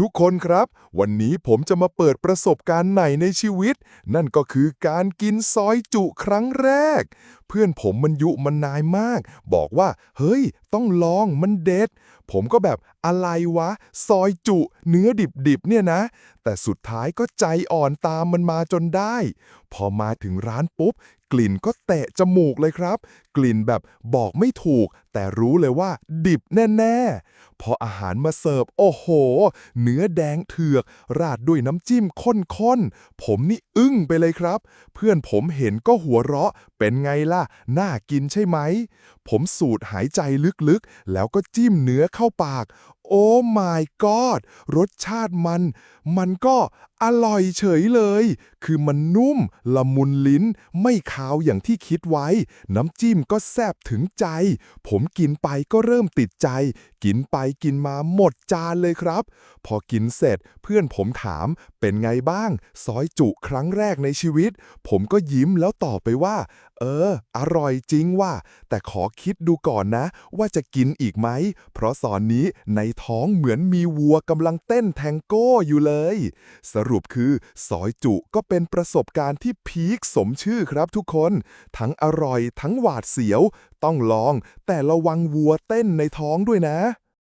ทุกคนครับ วันนี้ผมจะมาเปิดประสบการณ์ใหม่ในชีวิต นั่นก็คือการกินซอยจุครั้งแรก เพื่อนผมมันยุมันนายมาก บอกว่า เฮ้ย ต้องลองมันเด็ด ผมก็แบบอะไรวะ ซอยจุ เนื้อดิบๆเนี่ยนะ แต่สุดท้ายก็ใจอ่อนตามมันมาจนได้ พอมาถึงร้านปุ๊บ กลิ่นก็เตะจมูกเลยครับ กลิ่นแบบบอกไม่ถูก แต่รู้เลยว่า ดิบแน่ ๆ พออาหารมาเสิร์ฟ โอ้โห เนื้อแดงเถือก ราดด้วยน้ำจิ้มข้นๆ ผมนี่อึ้งไปเลยครับ เพื่อนผมเห็นก็หัวเราะ เป็นไงล่ะ น่ากินใช่ไหม ผมสูดหายใจลึกๆ แล้วก็จิ้มเนื้อเข้าปาก โอ้ my god รสชาติมัน มันก็อร่อยเฉยเลย คือมันนุ่ม ละมุนลิ้น ไม่คาวอย่างที่คิดไว้ น้ำจิ้มก็แซ่บถึงใจ ผมกินไปก็เริ่มติดใจ กินไปกินมาหมดจานเลยครับ พอกินเสร็จเพื่อนผมถาม เป็นไงบ้าง ซอยจุครั้งแรกในชีวิต ผมก็ยิ้มแล้วตอบไปว่า เออ อร่อยจริงว่ะแต่ขอคิดดูก่อนนะ ว่าจะกินอีกไหม เพราะตอนนี้ในท้องเหมือนมีวัวกำลังเต้นแทงโก้อยู่เลย สรุปคือซอยจุก็เป็นประสบการณ์ที่พีคสมชื่อครับทุกคน ทั้งอร่อยทั้งหวาดเสียว ต้องลองแต่ระวังวัวเต้นในท้องด้วยนะ